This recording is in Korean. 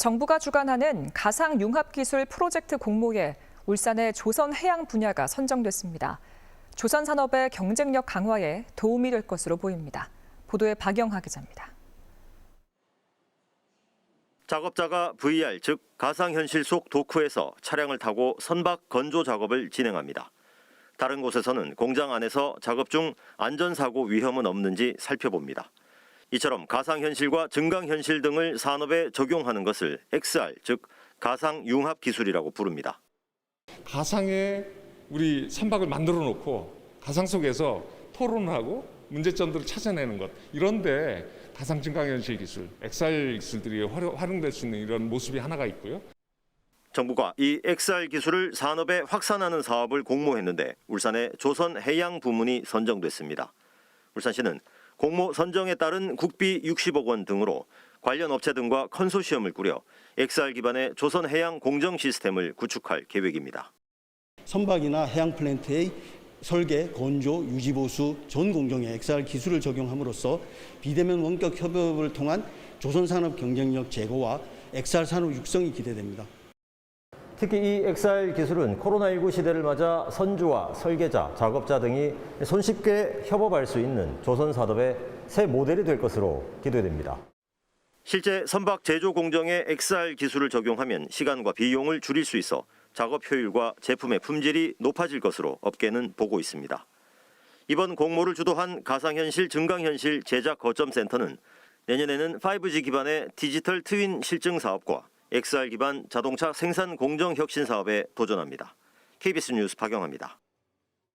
정부가 주관하는 가상 융합기술 프로젝트 공모에 울산의 조선 해양 분야가 선정됐습니다. 조선 산업의 경쟁력 강화에 도움이 될 것으로 보입니다. 보도에 박영하 기자입니다. 작업자가 VR 즉 가상현실 속 도크에서 차량을 타고 선박 건조 작업을 진행합니다. 다른 곳에서는 공장 안에서 작업 중 안전사고 위험은 없는지 살펴봅니다. 이처럼 가상현실과 증강현실 등을 산업에 적용하는 것을 XR 즉 가상융합 기술이라고 부릅니다. 가상의 우리 선박을 만들어 놓고 가상 속에서 토론하고 문제점들을 찾아내는 것 이런데 가상 증강현실 기술, XR 기술들이 활용- 활용될 수 있는 이런 모습이 하나가 있고요. 정부가 이 XR 기술을 산업에 확산하는 사업을 공모했는데 울산의 조선 해양 부문이 선정됐습니다. 울산시는 공모 선정에 따른 국비 60억 원 등으로 관련 업체 등과 컨소시엄을 꾸려 XR 기반의 조선 해양 공정 시스템을 구축할 계획입니다. 선박이나 해양 플랜트의 설계, 건조, 유지 보수 전 공정에 XR 기술을 적용함으로써 비대면 원격 협업을 통한 조선 산업 경쟁력 제고와 XR 산업 육성이 기대됩니다. 특히 이 XR 기술은 코로나19 시대를 맞아 선주와 설계자, 작업자 등이 손쉽게 협업할 수 있는 조선 산업의 새 모델이 될 것으로 기대됩니다. 실제 선박 제조 공정에 XR 기술을 적용하면 시간과 비용을 줄일 수 있어 작업 효율과 제품의 품질이 높아질 것으로 업계는 보고 있습니다. 이번 공모를 주도한 가상현실 증강현실 제작 거점 센터는 내년에는 5G 기반의 디지털 트윈 실증 사업과 XR 기반 자동차 생산 공정 혁신 사업에 도전합니다. KBS 뉴스 박영합니다.